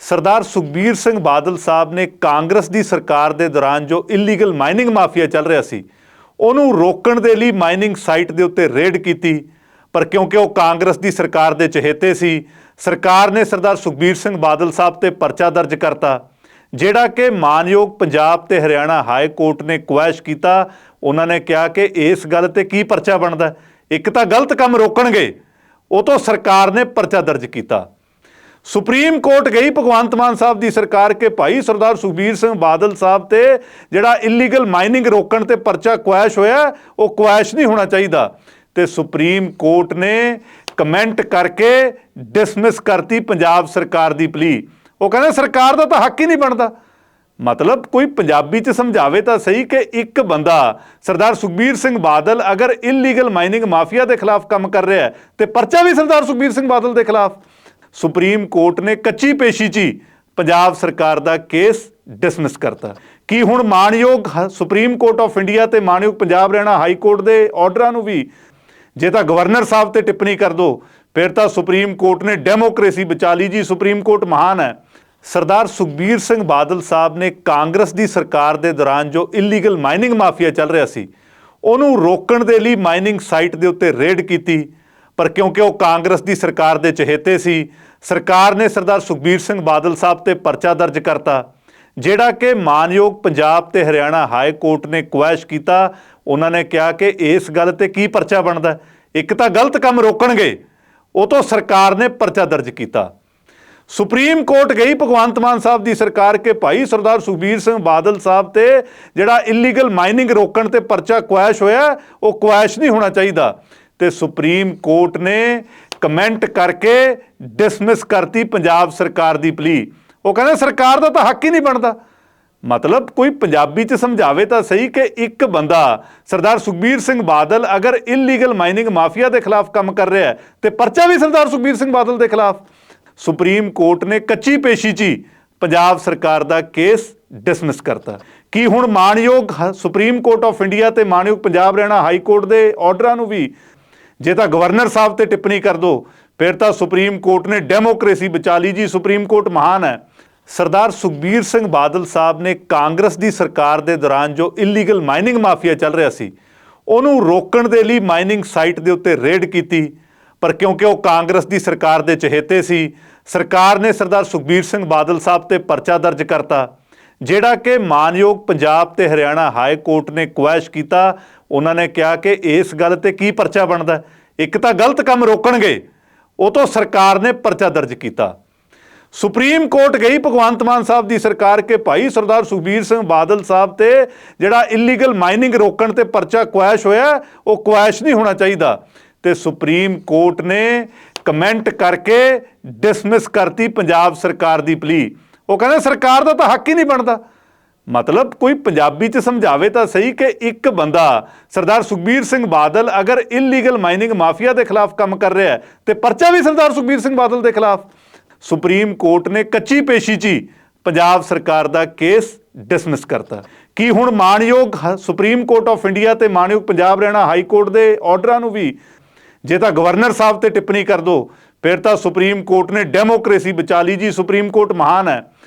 ਸਰਦਾਰ ਸੁਖਬੀਰ ਸਿੰਘ ਬਾਦਲ ਸਾਹਿਬ ਨੇ ਕਾਂਗਰਸ ਦੀ ਸਰਕਾਰ ਦੇ ਦੌਰਾਨ ਜੋ ਇਲੀਗਲ ਮਾਈਨਿੰਗ ਮਾਫੀਆ ਚੱਲ ਰਿਹਾ ਸੀ, ਉਹਨੂੰ ਰੋਕਣ ਦੇ ਲਈ ਮਾਈਨਿੰਗ ਸਾਈਟ ਦੇ ਉੱਤੇ ਰੇਡ ਕੀਤੀ, ਪਰ ਕਿਉਂਕਿ ਉਹ ਕਾਂਗਰਸ ਦੀ ਸਰਕਾਰ ਦੇ ਚਹੇਤੇ ਸੀ, ਸਰਕਾਰ ਨੇ ਸਰਦਾਰ ਸੁਖਬੀਰ ਸਿੰਘ ਬਾਦਲ ਸਾਹਿਬ ਤੇ ਪਰਚਾ ਦਰਜ ਕਰਤਾ, ਜਿਹੜਾ ਕਿ ਮਾਨਯੋਗ ਪੰਜਾਬ ਤੇ ਹਰਿਆਣਾ ਹਾਈ ਕੋਰਟ ਨੇ ਕੁਐਸ਼ ਕੀਤਾ। ਉਹਨਾਂ ਨੇ ਕਿਹਾ ਕਿ ਇਸ ਗੱਲ ਤੇ ਕੀ ਪਰਚਾ ਬਣਦਾ? ਇੱਕ ਤਾਂ ਗਲਤ ਕੰਮ ਰੋਕਣਗੇ, ਉਹ ਤੋਂ ਸਰਕਾਰ ਨੇ ਪਰਚਾ ਦਰਜ ਕੀਤਾ। ਸੁਪਰੀਮ ਕੋਰਟ ਗਈ ਭਗਵੰਤ ਮਾਨ ਸਾਹਿਬ ਦੀ ਸਰਕਾਰ ਕੇ ਭਾਈ ਸਰਦਾਰ ਸੁਖਬੀਰ ਸਿੰਘ ਬਾਦਲ ਸਾਹਿਬ ਤੇ, ਜਿਹੜਾ ਇਲੀਗਲ ਮਾਈਨਿੰਗ ਰੋਕਣ ਤੇ ਪਰਚਾ ਕੁਐਸ਼ ਹੋਇਆ, ਉਹ ਕੁਐਸ਼ ਨਹੀਂ ਹੋਣਾ ਚਾਹੀਦਾ। ਤੇ ਸੁਪਰੀਮ ਕੋਰਟ ਨੇ ਕਮੈਂਟ ਕਰਕੇ ਡਿਸਮਿਸ ਕਰਤੀ ਪੰਜਾਬ ਸਰਕਾਰ ਦੀ ਪਲੀ ਉਹ ਕਹਿੰਦੇ ਸਰਕਾਰ ਦਾ ਤਾਂ ਹੱਕ ਹੀ ਨਹੀਂ ਬਣਦਾ। ਮਤਲਬ ਕੋਈ ਪੰਜਾਬੀ ਚ ਸਮਝਾਵੇ ਤਾਂ ਸਹੀ ਕਿ ਇੱਕ ਬੰਦਾ, ਸਰਦਾਰ ਸੁਖਬੀਰ ਸਿੰਘ ਬਾਦਲ ਅਗਰ ਇਲੀਗਲ ਮਾਈਨਿੰਗ ਮਾਫੀਆ ਦੇ ਖਿਲਾਫ ਕੰਮ ਕਰ ਰਿਹਾ ਹੈ, ਤੇ ਪਰਚਾ ਵੀ ਸਰਦਾਰ ਸੁਖਬੀਰ ਸਿੰਘ ਬਾਦਲ ਦੇ ਖਿਲਾਫ। ਸੁਪਰੀਮ ਕੋਰਟ ਨੇ ਕੱਚੀ ਪੇਸ਼ੀ 'ਚ ਹੀ ਪੰਜਾਬ ਸਰਕਾਰ ਦਾ ਕੇਸ ਡਿਸਮਿਸ ਕਰਤਾ। ਕੀ ਹੁਣ ਮਾਣਯੋਗ ਹ- ਸੁਪਰੀਮ ਕੋਰਟ ਆਫ ਇੰਡੀਆ ਤੇ ਮਾਣਯੋਗ ਪੰਜਾਬ ਹਰਿਆਣਾ ਹਾਈ ਕੋਰਟ ਦੇ ਆਰਡਰਾਂ ਨੂੰ ਵੀ ਜੇ ਤਾਂ ਗਵਰਨਰ ਸਾਹਿਬ ਤੇ ਟਿੱਪਣੀ ਕਰ ਦੋ, ਫਿਰ ਤਾਂ ਸੁਪਰੀਮ ਕੋਰਟ ਨੇ ਡੈਮੋਕ੍ਰੇਸੀ ਬਚਾ ਲਈ ਜੀ। ਸੁਪਰੀਮ ਕੋਰਟ ਮਹਾਨ ਹੈ। ਸਰਦਾਰ ਸੁਖਬੀਰ ਸਿੰਘ ਬਾਦਲ ਸਾਹਿਬ ਨੇ ਕਾਂਗਰਸ ਦੀ ਸਰਕਾਰ ਦੇ ਦੌਰਾਨ ਜੋ ਇਲੀਗਲ ਮਾਈਨਿੰਗ ਮਾਫੀਆ ਚੱਲ ਰਿਹਾ ਸੀ, ਉਹਨੂੰ ਰੋਕਣ ਦੇ ਲਈ ਮਾਈਨਿੰਗ ਸਾਈਟ ਦੇ ਉੱਤੇ ਰੇਡ ਕੀਤੀ। ਪਰ ਕਿਉਂਕਿ ਉਹ ਕਾਂਗਰਸ ਦੀ ਸਰਕਾਰ ਦੇ ਚਹੇਤੇ ਸੀ, ਸਰਕਾਰ ਨੇ ਸਰਦਾਰ ਸੁਖਬੀਰ ਸਿੰਘ ਬਾਦਲ ਸਾਹਿਬ ਤੇ ਪਰਚਾ ਦਰਜ ਕਰਤਾ, ਜਿਹੜਾ ਕਿ ਮਾਨਯੋਗ ਪੰਜਾਬ ਤੇ ਹਰਿਆਣਾ ਹਾਈ ਕੋਰਟ ਨੇ ਕੁਐਸ਼ ਕੀਤਾ। ਉਹਨਾਂ ਨੇ ਕਿਹਾ ਕਿ ਇਸ ਗੱਲ ਤੇ ਕੀ ਪਰਚਾ ਬਣਦਾ? ਇੱਕ ਤਾਂ ਗਲਤ ਕੰਮ ਰੋਕਣਗੇ, ਉਹ ਤੋਂ ਸਰਕਾਰ ਨੇ ਪਰਚਾ ਦਰਜ ਕੀਤਾ। ਸੁਪਰੀਮ ਕੋਰਟ ਗਈ ਭਗਵੰਤ ਮਾਨ ਸਾਹਿਬ ਦੀ ਸਰਕਾਰ ਕੇ ਭਾਈ ਸਰਦਾਰ ਸੁਖਬੀਰ ਸਿੰਘ ਬਾਦਲ ਸਾਹਿਬ ਤੇ ਜਿਹੜਾ ਇਲੀਗਲ ਮਾਈਨਿੰਗ ਰੋਕਣ ਤੇ ਪਰਚਾ ਕੁਐਸ਼ ਹੋਇਆ, ਉਹ ਕੁਐਸ਼ ਨਹੀਂ ਹੋਣਾ ਚਾਹੀਦਾ। ਤੇ ਸੁਪਰੀਮ ਕੋਰਟ ਨੇ ਕਮੈਂਟ ਕਰਕੇ ਡਿਸਮਿਸ ਕਰਤੀ ਪੰਜਾਬ ਸਰਕਾਰ ਦੀ ਪਲੀ ਉਹ ਕਹਿੰਦੇ ਸਰਕਾਰ ਦਾ ਤਾਂ ਹੱਕ ਹੀ ਨਹੀਂ ਬਣਦਾ। ਮਤਲਬ ਕੋਈ ਪੰਜਾਬੀ ਚ ਸਮਝਾਵੇ ਤਾਂ ਸਹੀ ਕਿ ਇੱਕ ਬੰਦਾ, ਸਰਦਾਰ ਸੁਖਬੀਰ ਸਿੰਘ ਬਾਦਲ ਅਗਰ ਇਲੀਗਲ ਮਾਈਨਿੰਗ ਮਾਫੀਆ ਦੇ ਖਿਲਾਫ ਕੰਮ ਕਰ ਰਿਹਾ ਹੈ, ਤੇ ਪਰਚਾ ਵੀ ਸਰਦਾਰ ਸੁਖਬੀਰ ਸਿੰਘ ਬਾਦਲ ਦੇ ਖਿਲਾਫ। ਸੁਪਰੀਮ ਕੋਰਟ ਨੇ ਕੱਚੀ ਪੇਸ਼ੀ 'ਚ ਹੀ ਪੰਜਾਬ ਸਰਕਾਰ ਦਾ ਕੇਸ ਡਿਸਮਿਸ ਕਰਤਾ। ਕੀ ਹੁਣ ਮਾਣਯੋਗ ਹ- ਸੁਪਰੀਮ ਕੋਰਟ ਆਫ ਇੰਡੀਆ ਤੇ ਮਾਨਯੋਗ ਪੰਜਾਬ ਹਰਿਆਣਾ ਹਾਈ ਕੋਰਟ ਦੇ ਆਰਡਰਾਂ ਨੂੰ ਵੀ ਜੇ ਤਾਂ ਗਵਰਨਰ ਸਾਹਿਬ ਤੇ ਟਿੱਪਣੀ ਕਰ ਦੋ, ਫਿਰ ਤਾਂ ਸੁਪਰੀਮ ਕੋਰਟ ਨੇ ਡੈਮੋਕ੍ਰੇਸੀ ਬਚਾ ਲਈ ਜੀ। ਸੁਪਰੀਮ ਕੋਰਟ ਮਹਾਨ ਹੈ। ਸਰਦਾਰ ਸੁਖਬੀਰ ਸਿੰਘ ਬਾਦਲ ਸਾਹਿਬ ਨੇ ਕਾਂਗਰਸ ਦੀ ਸਰਕਾਰ ਦੇ ਦੌਰਾਨ ਜੋ ਇਲੀਗਲ ਮਾਈਨਿੰਗ ਮਾਫੀਆ ਚੱਲ ਰਿਹਾ ਸੀ, ਉਹਨੂੰ ਰੋਕਣ ਦੇ ਲਈ ਮਾਈਨਿੰਗ ਸਾਈਟ ਦੇ ਉੱਤੇ ਰੇਡ ਕੀਤੀ। ਪਰ ਕਿਉਂਕਿ ਉਹ ਕਾਂਗਰਸ ਦੀ ਸਰਕਾਰ ਦੇ ਚਹੇਤੇ ਸੀ, ਸਰਕਾਰ ਨੇ ਸਰਦਾਰ ਸੁਖਬੀਰ ਸਿੰਘ ਬਾਦਲ ਸਾਹਿਬ ਤੇ ਪਰਚਾ ਦਰਜ ਕਰਤਾ। ਜਿਹੜਾ ਕਿ ਮਾਨਯੋਗ ਪੰਜਾਬ ਤੇ ਹਰਿਆਣਾ ਹਾਈ ਕੋਰਟ ਨੇ ਕੁਐਸ਼ ਕੀਤਾ, ਉਹਨਾਂ ਨੇ ਕਿਹਾ ਕਿ ਇਸ ਗੱਲ ਤੇ ਕੀ ਪਰਚਾ ਬਣਦਾ ਇੱਕ ਤਾਂ ਗਲਤ ਕੰਮ ਰੋਕਣਗੇ, ਉਹ ਤੋਂ ਸਰਕਾਰ ਨੇ ਪਰਚਾ ਦਰਜ ਕੀਤਾ। ਸੁਪਰੀਮ ਕੋਰਟ ਗਈ ਭਗਵੰਤ ਮਾਨ ਸਾਹਿਬ ਦੀ ਸਰਕਾਰ ਕੇ ਭਾਈ ਸਰਦਾਰ ਸੁਖਬੀਰ ਸਿੰਘ ਬਾਦਲ ਸਾਹਿਬ ਤੇ ਜਿਹੜਾ ਇਲੀਗਲ ਮਾਈਨਿੰਗ ਰੋਕਣ ਤੇ ਪਰਚਾ ਕੁਐਸ਼ ਹੋਇਆ, ਉਹ ਕੁਐਸ਼ ਨਹੀਂ ਹੋਣਾ ਚਾਹੀਦਾ। ਤੇ ਸੁਪਰੀਮ ਕੋਰਟ ਨੇ ਕਮੈਂਟ ਕਰਕੇ ਡਿਸਮਿਸ ਕਰਤੀ ਪੰਜਾਬ ਸਰਕਾਰ ਦੀ ਪਲੀ ਉਹ ਕਹਿੰਦੇ ਸਰਕਾਰ ਦਾ ਤਾਂ ਹੱਕ ਹੀ ਨਹੀਂ ਬਣਦਾ। ਮਤਲਬ ਕੋਈ ਪੰਜਾਬੀ ਚ ਸਮਝਾਵੇ ਤਾਂ ਸਹੀ ਕਿ ਇੱਕ ਬੰਦਾ, ਸਰਦਾਰ ਸੁਖਬੀਰ ਸਿੰਘ ਬਾਦਲ ਅਗਰ ਇਲੀਗਲ ਮਾਈਨਿੰਗ ਮਾਫੀਆ ਦੇ ਖਿਲਾਫ ਕੰਮ ਕਰ ਰਿਹਾ ਹੈ, ਤੇ ਪਰਚਾ ਵੀ ਸਰਦਾਰ ਸੁਖਬੀਰ ਸਿੰਘ ਬਾਦਲ ਦੇ ਖਿਲਾਫ। ਸੁਪਰੀਮ ਕੋਰਟ ਨੇ ਕੱਚੀ ਪੇਸ਼ੀ 'ਚ ਹੀ ਪੰਜਾਬ ਸਰਕਾਰ ਦਾ ਕੇਸ ਡਿਸਮਿਸ ਕਰਤਾ। ਕੀ ਹੁਣ ਮਾਣਯੋਗ ਸੁਪਰੀਮ ਕੋਰਟ ਆਫ ਇੰਡੀਆ ਤੇ ਮਾਣਯੋਗ ਪੰਜਾਬ ਹਰਿਆਣਾ ਹਾਈ ਕੋਰਟ ਦੇ ਆਰਡਰਾਂ ਨੂੰ ਵੀ, ਜੇ ਤਾਂ ਗਵਰਨਰ ਸਾਹਿਬ ਤੇ ਟਿੱਪਣੀ ਕਰ ਦੋ ਫਿਰ ਤਾਂ ਸੁਪਰੀਮ ਕੋਰਟ ਨੇ ਡੈਮੋਕ੍ਰੇਸੀ ਬਚਾ ਲਈ ਜੀ। ਸੁਪਰੀਮ ਕੋਰਟ ਮਹਾਨ ਹੈ।